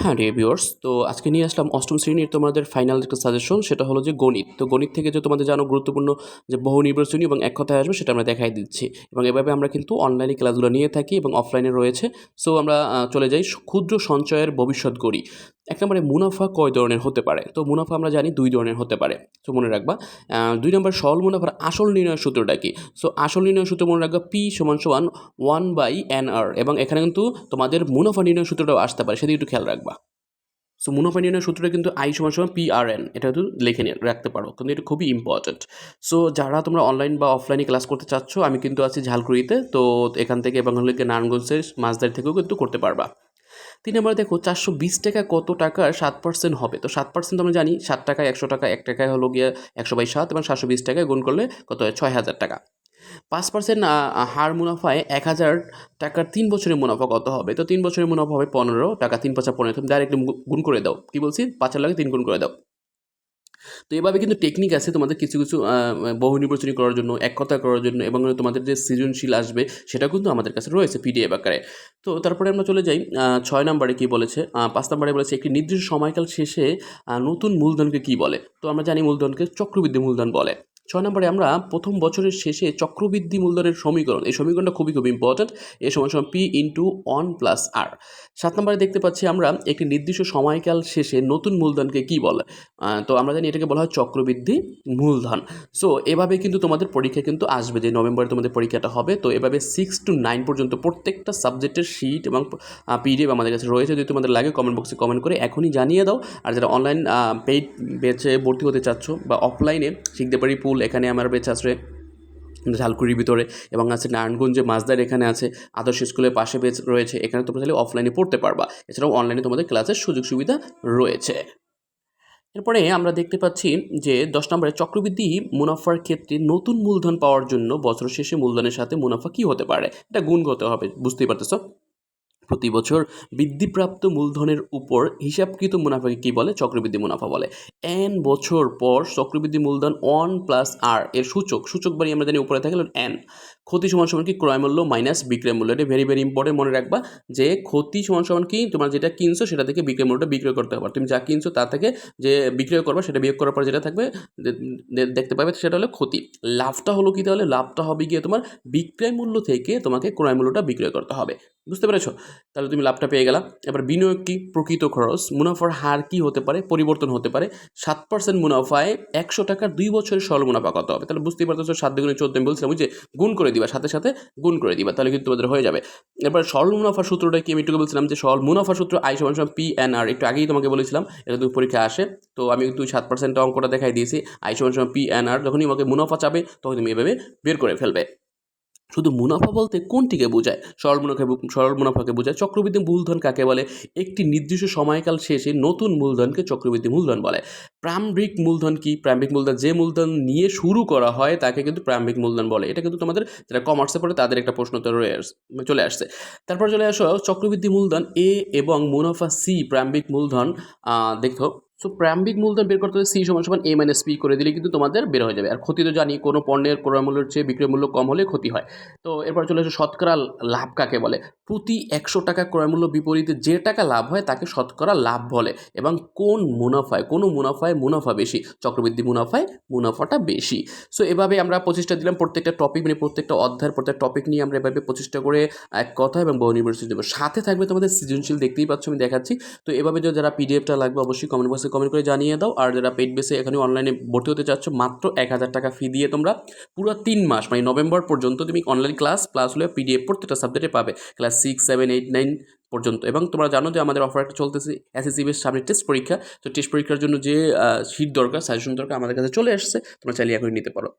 হ্যাঁ রিভিউয়ার্স তো আজকে নিয়ে আসলাম অষ্টম শ্রেণির তোমাদের ফাইনাল একটা সাজেশন সেটা হলো যে গণিত। তো গণিত থেকে যে তোমাদের জানো গুরুত্বপূর্ণ যে বহু নির্বাচনী এবং এক কথায় আসবে সেটা আমরা দেখাই দিচ্ছি। এবং এভাবে আমরা কিন্তু অনলাইনে ক্লাসগুলো নিয়ে থাকি এবং অফলাইনে রয়েছে। সো আমরা চলে যাই ক্ষুদ্র সঞ্চয়ের ভবিষ্যৎ গড়ি। এক নম্বরে মুনাফা কয় ধরনের হতে পারে? তো মুনাফা আমরা জানি দুই ধরনের হতে পারে। তো মনে রাখবা দুই নম্বর সরল মুনাফার আসল নির্ণয় সূত্রটা কি? সো আসল নির্ণয় সূত্র মনে রাখবা পি সমান সমান ওয়ান বাই এন আর এবং এখানে কিন্তু তোমাদের মুনাফা নির্ণয় সূত্রটাও আসতে পারে, সেদিকে একটু খেয়াল রাখবা। সো মুনাফা নির্ণয় সূত্রটা কিন্তু আই সমান সমান পি আর এন এটা কিন্তু লিখে নিয়ে রাখতে পারো, কিন্তু এটা খুবই ইম্পর্ট্যান্ট সো যারা তোমরা অনলাইন বা অফলাইনে ক্লাস করতে চাচ্ছ, আমি কিন্তু আছি ঝালকুড়িতে, তো এখান থেকে বাঙালিকে নারায়ণগঞ্জের মাছদারি থেকেও কিন্তু করতে পারবা। তিন নম্বরে দেখো, চারশো বিশ টাকা কত টাকার সাত পার্সেন্ট হবে? তো সাত পার্সেন্ট আমরা জানি, সাত টাকা একশো টাকা, এক টাকায় হলো গিয়ে একশো বাই সাত এবং সাতশো বিশ টাকায় গুণ করলে কত হয়? ছয় হাজার টাকা। পাঁচ পার্সেন্ট হার মুনাফায় এক হাজার টাকার তিন বছরের মুনাফা কত হবে? তো তিন বছরের মুনাফা হবে পনেরো টাকা, তিন পাঁচা পনেরো। তুমি ডাইরেক্টলি গুণ করে দাও। কি বলছি? পাঁচের লাগে তিন গুণ করে দাও। তো এভাবে কিন্তু টেকনিক আছে তোমাদের কিছু কিছু বহু নির্বাচনী করার জন্য, এক কথা করার জন্য এবং তোমাদের যে সৃজনশীল আসবে সেটা কিন্তু আমাদের কাছে রয়েছে পিডিএফ আকারে। তো তারপরে আমরা চলে যাই ছয় নম্বরে কি বলেছে? পাঁচ নম্বরে বলেছে, একটি নির্দিষ্ট সময়কাল শেষে নতুন মূলধনকে কি বলে? তো আমরা জানি মূলধনকে চক্রবৃদ্ধি মূলধন বলে। ছয় নম্বরে আমরা প্রথম বছরের শেষে চক্রবৃদ্ধি মূলধনের সমীকরণ। এই সমীকরণটা খুবই খুব ইম্পর্ট্যান্ট এ সময় সময় P into one plus R সাত নম্বরে দেখতে পাচ্ছি আমরা একটি নির্দিষ্ট সময়কাল শেষে নতুন মূলধনকে কি বলে? তো আমরা জানি এটাকে বলা হয় চক্রবৃদ্ধি মূলধন। সো এভাবে কিন্তু তোমাদের পরীক্ষা কিন্তু আসবে যে নভেম্বরে তোমাদের পরীক্ষাটা হবে। তো এভাবে সিক্স টু নাইন পর্যন্ত প্রত্যেকটা সাবজেক্টের শিট এবং পিডিএফ আমাদের কাছে রয়েছে। যদি তোমাদের লাগে কমেন্ট বক্সে কমেন্ট করে এখনই জানিয়ে দাও। আর যারা অনলাইন পেইড বেচে ভর্তি হতে চাচ্ছ বা অফলাইনে শিখতে পারি পুল এখানে আমার বেচ আসবে ঝালকুড়ির ভিতরে, এবং আছে নারায়ণগঞ্জে মাছদার এখানে আছে, আদর্শ স্কুলের পাশে বেচ রয়েছে, এখানে তোমরা চাইলে অফলাইনে পড়তে পারবা, এছাড়াও অনলাইনে তোমাদের ক্লাসের সুযোগ সুবিধা রয়েছে। এরপরে আমরা দেখতে পাচ্ছি যে দশ নম্বরে চক্রবৃদ্ধি মুনাফার ক্ষেত্রে নতুন মূলধন পাওয়ার জন্য বছর শেষে মূলধনের সাথে মুনাফা কি হতে পারে? এটা গুণ হতে হবে, বুঝতেই পারতেছ? প্রতি বছর বৃদ্ধিপ্রাপ্ত মূলধনের উপর হিসাবকৃত মুনাফাকে কী বলে? চক্রবৃদ্ধি মুনাফা বলে। এন বছর পর চক্রবৃদ্ধি মূলধন ওয়ান প্লাস আর এর সূচক। সূচক বাড়ি আমরা জানি উপরে থাকে এন ক্ষতি সমান সমান কি ক্রয় মূল্য মাইনাস বিক্রয় মূল্য, এটা ভেরি ভেরি ইম্পর্টেন্ট মনে রাখবা যে ক্ষতি সমান সমান কি তোমার যেটা কিনছো সেটা থেকে বিক্রয় মূল্যটা বিক্রয় করতে হবে। তুমি যা কিনছো তা থেকে যে বিক্রয় করবা সেটা বিয়োগ করার পর যেটা থাকবে দেখতে পাবে সেটা হলো ক্ষতি। লাভটা হলো কি তাহলে? লাভটা হবে গিয়ে তোমার বিক্রয় মূল্য থেকে তোমাকে ক্রয় মূল্যটা বিক্রয় করতে হবে। বুঝতে পেরেছ? তাহলে তুমি লাভটা পেয়ে গেলা। এবার বিনিয়োগ কি? প্রকৃত খরচ। মুনাফার হার কি হতে পারে? পরিবর্তন হতে পারে। সাত পার্সেন্ট মুনাফায় একশো টাকার দুই বছরের সরল মুনাফা কত হবে? তাহলে বুঝতেই পারতেছো, সাত দুগুণে চোদ্দ আমি বলছিলাম যে গুণ করে দিবা, সাথে সাথে গুণ করে দিবা, তাহলে কিন্তু তোমাদের হয়ে যাবে। এবার সরল মুনাফার সূত্রটা কি? আমি একটু বলছিলাম যে সরল মুনাফা সূত্র আই সমান সমান পি এন আর একটু আগেই তোমাকে বলেছিলাম, এটা তুমি পরীক্ষা আসে। তো আমি দুই সাত পার্সেন্ট অঙ্কটা দেখাই দিয়েছি আই সমান সমান পি এন আর যখনই আমাকে মুনাফা চাবে তখন তুমি এভাবে বের করে ফেলবে। শুধু মুনাফা বলতে কোনটিকে বোঝায়? সরল মুনাফা, সরল মুনাফাকে বোঝায় চক্রবৃদ্ধি মূলধন কাকে বলে? একটি নির্দিষ্ট সময়কাল শেষে নতুন মূলধনকে চক্রবৃদ্ধি মূলধন বলে। প্রারম্ভিক মূলধন কি? প্রারম্ভিক মূলধন যে মূলধন নিয়ে শুরু করা হয় তাকে কিন্তু প্রারম্ভিক মূলধন বলে। এটা কিন্তু তোমাদের যারা কমার্সে পড়ে তাদের একটা প্রশ্ন তো রয়ে চলে আসছে। তারপর চলে আসো, চক্রবৃদ্ধি মূলধন এ এবং মুনাফা সি প্রারম্ভিক মূলধন দেখো সো প্রারম্ভিক মূলধন বের করতে সি সমান সমান এ মাইনাস পি করে দিলে কিন্তু তোমাদের বের হয়ে যাবে। আর ক্ষতি তো জানি, কোনো পণ্যের ক্রয় মূল্যের চেয়ে বিক্রয় মূল্য কম হলে ক্ষতি হয়। তো, এরপর চলে আসে শতকরা লাভ কাকে বলে? প্রতি একশো টাকা ক্রয়মূল্য বিপরীতে যে টাকা লাভ হয় তাকে শতকরা লাভ বলে এবং কোন মুনাফায়, কোনো মুনাফায় মুনাফা বেশি? চক্রবৃদ্ধি মুনাফায় মুনাফাটা বেশি। সো এভাবে আমরা পঁচিশটা দিলাম প্রত্যেকটা টপিক মানে প্রত্যেকটা অধ্যায়ের প্রত্যেকটা টপিক নিয়ে আমরা এভাবে প্রচেষ্টা করে এক কথা এবং বহু নির্বাচনী দেবো। সাথে থাকবে তোমাদের সৃজনশীল, দেখতেই পাচ্ছ আমি দেখাচ্ছি। তো এভাবে যদি যারা পিডিএফটা লাগবে অবশ্যই কমেন্ট বক্সে কমেন্ট করে জানিয়ে দাও। আর যারা পেড বেসে এখানে অনলাইনে ভর্তি হতে চাচ্ছ, মাত্র এক হাজার টাকা ফি দিয়ে তোমরা পুরো তিন মাস মানে নভেম্বর পর্যন্ত তুমি অনলাইন ক্লাস প্লাস হলে পিডিএফ প্রত্যেকটা সাবজেক্টে পাবে। Class six seven eight nine পর্যন্ত। এবং তোমরা জানো যে আমাদের অফার একটা চলতেছে এসএসসি বেস সামনে টেস্ট পরীক্ষা। তো টেস্ট পরীক্ষার জন্য যে সিট দরকার সাজেশন দরকার আমাদের কাছে চলে আসছে তোমরা চাইলে এখন নিতে পারো।